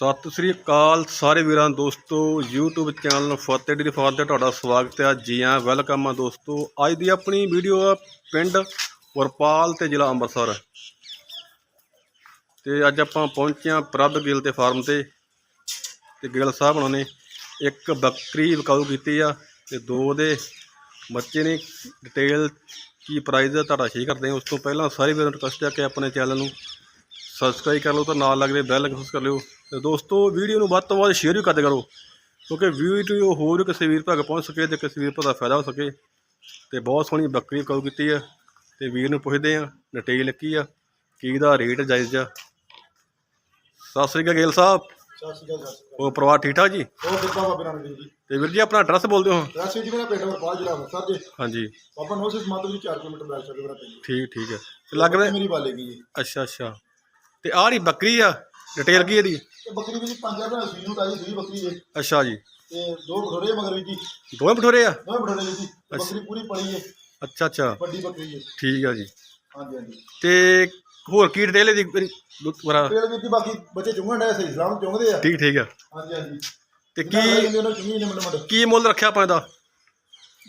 ਸਤਿ ਸ੍ਰੀ ਅਕਾਲ ਸਾਰੇ ਵੀਰਾਂ, ਦੋਸਤੋ, YouTube channel Fateh dairy farm ਤੇ ਤੁਹਾਡਾ ਸਵਾਗਤ ਹੈ। ਜੀ ਹਾਂ ਵੈਲਕਮ ਆ ਦੋਸਤੋ। ਅੱਜ ਦੀ ਆਪਣੀ ਵੀਡੀਓ ਆ ਪਿੰਡ ਵਰਪਾਲ ਤੇ ਜ਼ਿਲ੍ਹਾ ਅੰਮ੍ਰਿਤਸਰ। ਤੇ ਅੱਜ ਆਪਾਂ ਪਹੁੰਚੇ ਹਾਂ ਪ੍ਰਭ ਗਿੱਲ ਤੇ ਫਾਰਮ ਤੇ। ਤੇ ਗਿੱਲ ਸਾਹਿਬ ਉਹਨਾਂ ਨੇ ਇੱਕ ਬੱਕਰੀ ਵਿਕਾਊ ਕੀਤੀ ਆ ਤੇ ਦੋ ਦੇ ਬੱਚੇ ਨੇ। ਡਿਟੇਲ ਕੀ ਪ੍ਰਾਈਸ ਹੈ ਤੁਹਾਡਾ ਸ਼ੇਅਰ ਕਰਦੇ ਹਾਂ। ਉਸ ਤੋਂ ਪਹਿਲਾਂ ਸਾਰੇ ਵੀਰਾਂ ਨੂੰ ਰਿਕਵੈਸਟ ਆ ਕਿ ਆਪਣੇ ਚੈਨਲ ਨੂੰ ਸਬਸਕ੍ਰਾਈਬ ਕਰ ਲਓ ਤਾਂ ਨਾਲ ਲੱਗਦੇ ਬੈਲ ਆਈਕਨ ਕਰ ਲਿਓ। ਤੇ ਦੋਸਤੋ ਵੀਡੀਓ ਨੂੰ ਵੱਧ ਤੋਂ ਵੱਧ ਸ਼ੇਅਰ ਵੀ ਕਰਦੇ ਕਰੋ ਕਿਉਂਕਿ ਵੀਡੀਓ ਹੋਰ ਕਿਸੇ ਵੀਰ ਤੱਕ ਪਹੁੰਚ ਸਕੇ ਤੇ ਕਿਸੇ ਵੀਰ ਦਾ ਫਾਇਦਾ ਹੋ ਸਕੇ। ਤੇ ਬਹੁਤ ਸੋਹਣੀ ਬੱਕਰੀ ਕਾਊ ਕੀਤੀ ਆ ਤੇ ਵੀਰ ਨੂੰ ਪੁੱਛਦੇ ਆ ਡਿਟੇਲ ਕੀ ਆ ਕੀ ਦਾ ਰੇਟ ਜਾਇਜ਼ ਆ। ਸਤਿ ਸ੍ਰੀ ਅਕਾਲ ਗੇਲ ਸਾਹਿਬ। ਸਤਿ ਸ਼੍ਰੀ ਅਕਾਲ ਉਹ ਪਰਿਵਾਰ ਠੀਕ ਠਾਕ ਜੀ? ਹੋਰ ਕਿੱਦਾਂ ਬਾਬੇ ਨਾਨਕ ਜੀ? ਤੇ ਵੀਰ ਜੀ ਆਪਣਾ ਐਡਰੈਸ ਬੋਲਦੇ ਹੋ? ਰਸ ਜੀ ਮੇਰਾ ਪਿੰਡ ਵਰਪਾਲ ਜ਼ਿਲ੍ਹਾ ਅੰਮ੍ਰਿਤਸਰ ਜੀ। ਹਾਂਜੀ। ਬਾਬਾ ਨੋਸਿਸ ਮਾਤੂ ਜੀ 4 ਕਿਲੋਮੀਟਰ ਬੈਕ ਸਾਈਡ ਮੇਰਾ ਪਿੰਡ। ਠੀਕ ਠੀਕ ਹੈ ਤੇ ਲੱਗਦਾ ਮੇਰੀ ਬਾਲੇ ਗਈ ਜੀ। ਅੱਛਾ ਅੱਛਾ। ਤੇ ਆਹ ਜਿਹੜੀ ਬੱਕਰੀ ਆ ਡਿਟੇਲ ਕੀ ਇਹਦੀ? ਤੇ ਬੱਕਰੀ ਵੀ ਜੀ 5000 ਦਾ ਸੀ ਨੂੰ ਤਾਜੀ ਸੀ ਬੱਕਰੀ ਜੀ ਅੱਛਾ ਜੀ। ਤੇ ਦੋ ਬਠੋਰੇ ਮਗਰ ਵੀ ਜੀ। ਦੋਵੇਂ ਬਠੋਰੇ ਆ? ਦੋਵੇਂ ਜੀ। ਤੇ ਬੱਕਰੀ ਪੂਰੀ ਪਲੀ ਹੈ। ਅੱਛਾ ਅੱਛਾ। ਵੱਡੀ ਬੱਕਰੀ ਹੈ। ਠੀਕ ਆ ਜੀ। ਹਾਂਜੀ ਹਾਂਜੀ। ਤੇ ਹੋਰ ਕੀ ਡਿਟੇਲ ਇਹਦੀ? ਦੁਬਾਰਾ ਤੇ ਵੀ ਜੀ ਬਾਕੀ ਬੱਚੇ ਚੁੰਗਣ ਡਿਆ ਸਹੀ ਸਲਾਮ ਚੁੰਗਦੇ ਆ। ਠੀਕ ਠੀਕ ਆ। ਹਾਂਜੀ ਹਾਂਜੀ। ਤੇ ਕੀ ਕੀ ਚੁੰਗੀ ਨੇ ਮੁੱਲ ਰੱਖਿਆ ਆਪਾਂ ਇਹਦਾ?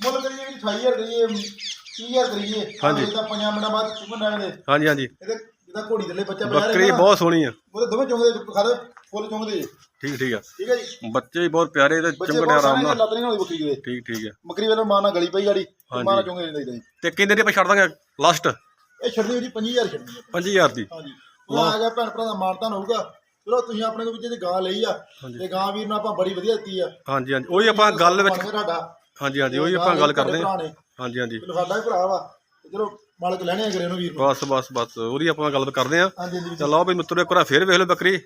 ਮੁੱਲ ਕਰੀਏ ਵੀ 28000 ਕਰੀਏ 30000 ਕਰੀਏ। ਹਾਂਜੀ। ਤਾਂ ਪੰਜਾਂ ਮਿੰਟਾਂ ਬਾਅਦ ਚੁੰਗਣ ਡਾਂਗੇ ਹਾਂਜੀ ਹਾਂਜੀ। ਇਹਦੇ ਜਿਹਦਾ ਘੋੜੀ ਥੱਲੇ ਬੱਚਾ ਪਿਆ ਬੱਕਰੀ ਬਹੁਤ ਸੋਹਣੀ ਆ। ਉਹਦੇ ਦੋਵੇਂ ਚੁੰਗਦੇ ਖਾਦੇ ਫੁੱਲ ਚੁੰਗਦੇ। ਠੀਕ ਠੀਕ ਆ। ਠੀਕ ਹੈ ਜੀ? ਬੱਚੇ ਵੀ ਬਹੁਤ ਪਿਆਰੇ ਤੇ ਬੱਚੇ ਚੁੰਗਣੇ ਬਹੁਤ ਆਰਾਮ ਸਾਰੇ ਨਾਲ। ਲੱਤ ਨਹੀਂ ਬੱਕਰੀ ਦੇ। ਠੀਕ ਠੀਕ ਆ। ਬੱਕਰੀ ਵੇਲੇ ਮਾਂ ਨਾਲ ਗਲੀ ਪਈ ਗਾੜੀ। ਮਾਂ ਨਾਲ ਚੁੰਗੇ ਨਹੀਂ ਦਈਦਾ ਜੀ ਤੇ ਕਿੰਨੇ ਦੀ ਆਪਾਂ ਛੱਡ ਦਾਂਗੇ? ਲਾਸਟ ਇਹ ਛੱਡਣੀ ਜੀ 25000 ਛੱਡਣੀ ਹੈ 5000 ਦੀ। ਹਾਂਜੀ। ਉਹ ਆ ਗਿਆ ਭੈਣ ਭਰਾ ਦਾ ਮਾਨਤਾਨ ਹੋਊਗਾ। ਚਲੋ ਤੁਸੀਂ ਆਪਣੇ ਕੋਲ ਵਿੱਚ ਜੇ ਗਾਂ ਲਈ ਆ। ਤੇ ਗਾਂ ਵੀਰ ਨੂੰ ਆਪਾਂ ਬੜੀ ਵਧੀਆ ਦਿੱਤੀ ਆ। ਹਾਂਜੀ ਹਾਂਜੀ। ਉਹੀ ਆਪਾਂ ਗੱਲ ਵਿੱਚ ਬਣ ਗਿਆ ਹਾਂਜੀ ਹਾਂਜੀ। ਉਹੀ ਆਪਾਂ ਗੱਲ ਕਰਦੇ ਹਾਂ ਹਾਂ ਹਾਂਜੀ ਹਾਂਜੀ। ਸਾਡਾ ਵੀ ਭਰਾ ਵਾ। ਤੇ ਚਲੋ ਮਾਲਕ ਲੈਣੇ ਆ ਕਰੇ ਉਹਨੂੰ ਵੀਰ ਨੂੰ। ਬਸ ਬਸ ਬਸ। ਉਹਦੀ ਆਪਾਂ ਗੱਲ ਕਰਦੇ ਹਾਂ ਹਾਂਜੀ ਹਾਂਜੀ ਚਲੋ ਵੀ ਮਿੱਤਰੋ ਇੱਕ ਵਾਰ ਫੇਰ ਵੇਖ ਲਓ ਬੱਕਰੀ।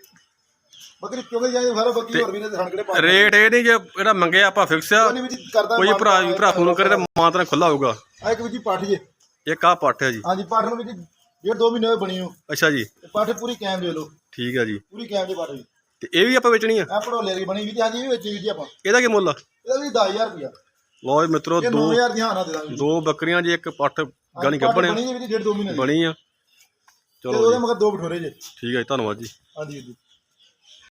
ਬੱਕਰੀ ਚੁੰਗੇ ਜਾਏ ਸਾਰਾ ਬੱਕਰੀ ਹੋਰ ਵੀ ਨੇ ਥਣ ਕਿਹੜੇ ਪਾ ਰੇਟ ਇਹ ਨਹੀਂ ਜੇ ਜਿਹੜਾ ਮੰਗਿਆ ਆਪਾਂ ਫਿਕਸ ਆ। ਕੋਈ ਨਹੀਂ ਵੀ ਕਰਦਾ ਕੋਈ ਭਰਾ ਵੀ ਭਰਾ ਫੋਨ ਕਰੇ ਤੇ ਮਾਂ ਤਾਂ ਖੁੱਲਾ ਹੋਊਗਾ। ਆ ਇੱਕ ਵੀ ਜੀ ਪਾਠ ਜੇ। ਇੱਕ ਆਹ ਪੱਠ ਹੈ ਜੀ। ਹਾਂਜੀ ਪਾਠ ਨੂੰ ਵੀ ਜੀ ਡੇਢ ਦੋ ਮਹੀਨੇ ਹੋਏ ਬਣੀ ਨੂੰ ਅੱਛਾ ਜੀ। ਤੇ ਪਾਠ ਪੂਰੀ ਕੈਮ ਦੇ ਲਓ। ਠੀਕ ਹੈ ਜੀ। ਪੂਰੀ ਕੈਮ ਦੇ ਪਾਠ ਵੀ ਤੇ ਇਹ ਵੀ ਆਪਾਂ ਵੇਚਣੀ ਆ? ਆ ਪੜੋਲੇ ਦੀ ਬਣੀ ਵੀ ਤੇ ਹਾਂਜੀ ਇਹ ਵੀ ਵੇਚੀ ਵੀ ਜੀ ਆਪਾਂ। ਇਹਦਾ ਕੀ ਮੁੱਲ ਆ? ਇਹਦਾ ਵੀ 10000 ਰੁਪਿਆ ਲਓ ਜੀ ਮਿੱਤਰੋ ਇਹ ਦੋ 9000 ਦੀ ਹਾਂ ਨਾ ਦੇ ਦਾਂਗੇ। ਦੋ ਬੱਕਰੀਆਂ ਜੀ ਇੱਕ ਪੱਠ ਗਾਣੀ ਗੱਭਣ ਆ। ਬਣੀ ਜੀ ਵੀ ਡੇਢ ਦੋ ਮਹੀਨੇ ਦੀ। ਬਣੀ ਆ। ਤੇ ਚਲੋ ਉਹਦੇ ਜੀ। ਮਗਰ ਦੋ ਬਠੋਰੇ ਜੇ। ਠੀਕ ਹੈ ਜੀ ਧੰਨਵਾਦ ਜੀ। ਹਾਂਜੀ ਜੀ